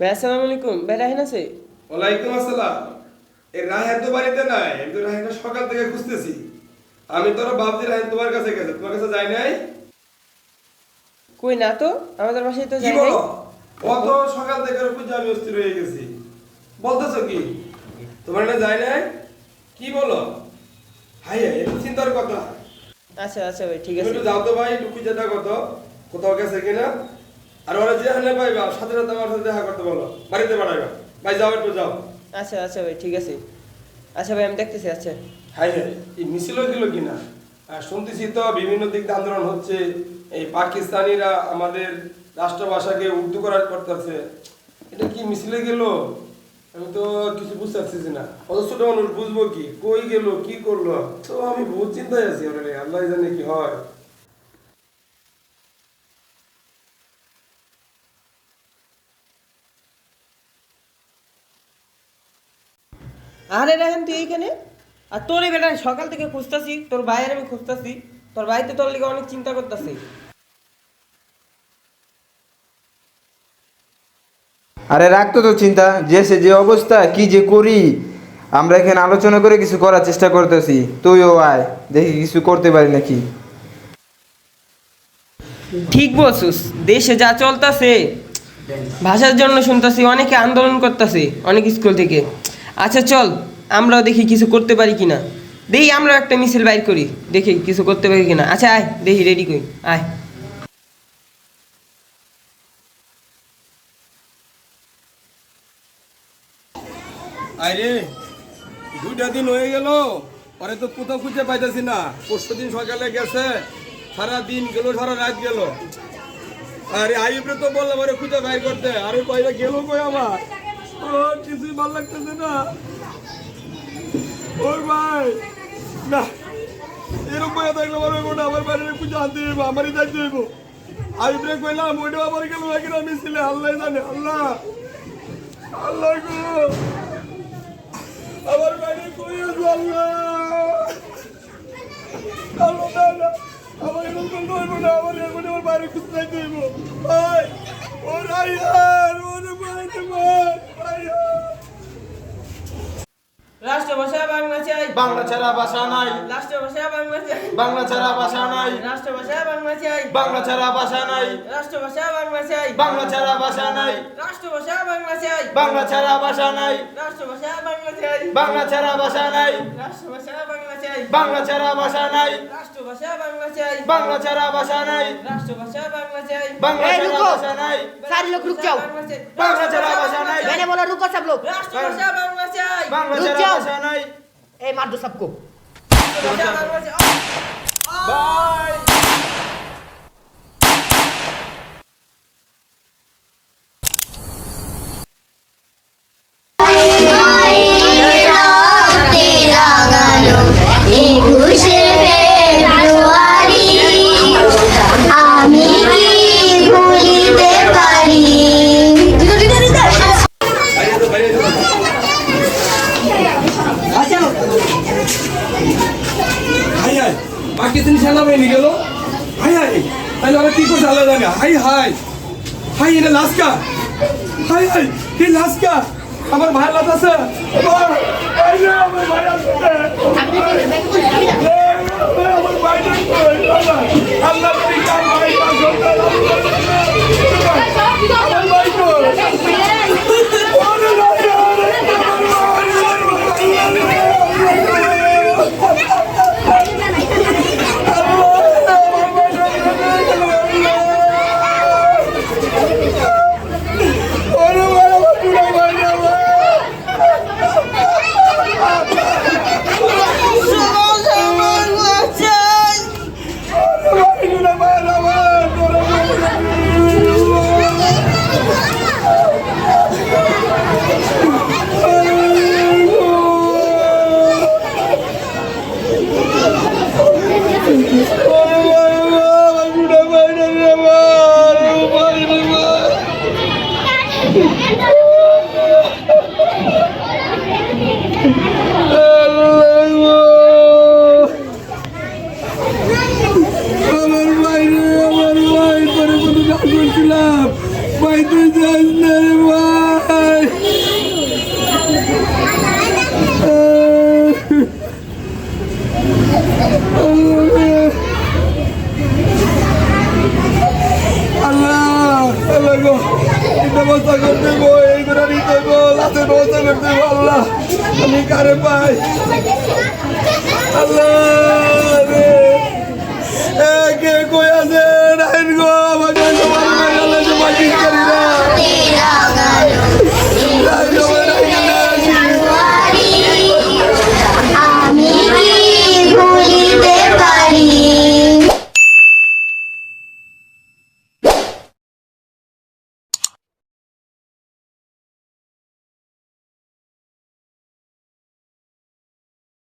ভাই আসসালামু আলাইকুম। ভাই রাহিন আছে? ওয়ালাইকুম আসসালাম। এই রাহেন তো বাড়িতে নাই আমি তো রাহেনকে সকাল থেকে খুঁজতেছি। আমি তোরা ভাবছি রাহেন তোমার কাছে গেছে তোমার কাছে যাই নাই? কই না তো আমাদের বাসায় তো যাই নাই। কত সকাল থেকে খুঁজে আমি অস্থির হয়ে গেছি। বলতেছো কি? তোমার না যাই নাই? কি বলো? হাই হাই চিন্তার কথা। আচ্ছা আচ্ছা ভাই ঠিক আছে। একটু যাও তো ভাই একটু খুঁজে দেখো তো কোথাও গেছে কিনা। আর ওরা যে হানে পাইবা সাথে সাথে আমার সাথে দেখা করতে বলো। বাড়িতে বাড়াইবা ভাই যাও একটু যাও। আচ্ছা আচ্ছা ভাই ঠিক আছে। আচ্ছা ভাই আমি দেখতেছি আচ্ছা। হাই হাই এই মিছিল গেল কিনা? শুনতেছি তো বিভিন্ন দিক দিয়ে আন্দোলন হচ্ছে। এই পাকিস্তানিরা আমাদের রাষ্ট্রভাষাকে উর্দু করার করতেছে। এটা কি মিছিলে গেল? আমি তো কিছু বুঝতে পারছি না ছোট মানুষ বুঝব কি? কই গেল? কি করল? তো আমি বহুত চিন্তায় আছি আল্লাহ জানে কি হয়। আরে রাহেন তুই এইখানে। আর তোর এই বেটা সকাল থেকে খুঁজতাছি তোর ভাইয়ের আমি খুঁজতাছি। তোর ভাই তো তোর লিগে অনেক চিন্তা করতেছে। আরে রাখতো তো চিন্তা যে সে যে অবস্থা কি যে করি। আমরা এখানে আলোচনা করে কিছু করার চেষ্টা করতেছি তুইও আয় দেখি কিছু করতে পারি নাকি। ঠিক বলছিস দেশে যা চলতেছে ভাষার জন্য শুনতেছি অনেকে আন্দোলন করতেছে অনেক স্কুল থেকে। আচ্ছা চল। আমরাও দেখি কিছু করতে পারি কিনা। দেখি আমরা একটা মিছিল বাইর করি, দেখি কিছু করতে পারি কিনা। আচ্ছা আয় দেখি রেডি করি, আয়। আরে দুইটা দিন হয়ে গেল, পরে তো কোথাও খুঁজে পাইতেছি না। পরশু দিন সকালে গেছে, সারা দিন গেল, সারা রাত গেল। আরে আইবরে তো বললাম, আরে খুঁজে বাইর করতে। আরে কয়টা গেল কই আমার? কিছুই ভালো লাগতেছে না। ওর ভাই। না, এরকম করে থাকলে আমার ওটা আমার বাড়ির খুঁজে আনতে হইব, আমারই যাইতে হইব। আইবরে কইলাম ওইটা আমার গেল নাকি আমি ছিলে আল্লাহ জানে, আল্লাহ। আল্লাহ গো। আমার বাড়ি কই আছে আল্লাহ? আল্লাহ না না আমার এরকম করতে না, আমার এরকম আমার বাড়ি খুঁজতে যাইতে হইব। ভাই, ও রাইহান ওরে ভাই রে ভাই রাইহান রাষ্ট্রভাষা বাংলা চাই বাংলা ছাড়া ভাষা নাই রাষ্ট্রভাষা বাংলা চাই বাংলা ছাড়া ভাষা নাই রাষ্ট্রভাষা বাংলা চাই বাংলা ছাড়া ভাষা নাই রাষ্ট্রভাষা বাংলা চাই বাংলা ছাড়া ভাষা নাই রাষ্ট্রভাষা বাংলা চাই বাংলা ছাড়া ভাষা নাই রাষ্ট্রভাষা বাংলা চাই বাংলা ছাড়া ভাষা নাই রাষ্ট্রভাষা বাংলা চাই বাংলা ছাড়া ভাষা নাই রাষ্ট্রভাষা বাংলা চাই বাংলা ছাড়া ভাষা নাই রাষ্ট্রভাষা বাংলা চাই বাংলা এই, ছাড়া রুকো। ভাষা নাই सारे लोग रुक जाओ বাংলা চাই। বাংলা ছাড়া ভাষা নাই मैंने बोला रुको सब लोग রাষ্ট্রভাষা বাংলা চাই বাংলা रुक ছাড়া जाओ। ভাষা হাই পাকিস্তানি সেনাবাহিনী গেল। হাই হাই। তাহলে ওরা কি করছে আল্লাহ জানে হাই হাই। হাই, এটা লাস্কা। High high. কি লাস্কা? আমার ভাই লাত আছে? আল্লাহ ¡Suéltalo! ব্যবস্থা করে এই করে নিতে দেবো ব্যবস্থা করে আল্লাহ, আমি কারে পাই? আল্লাহ কে কই আছে?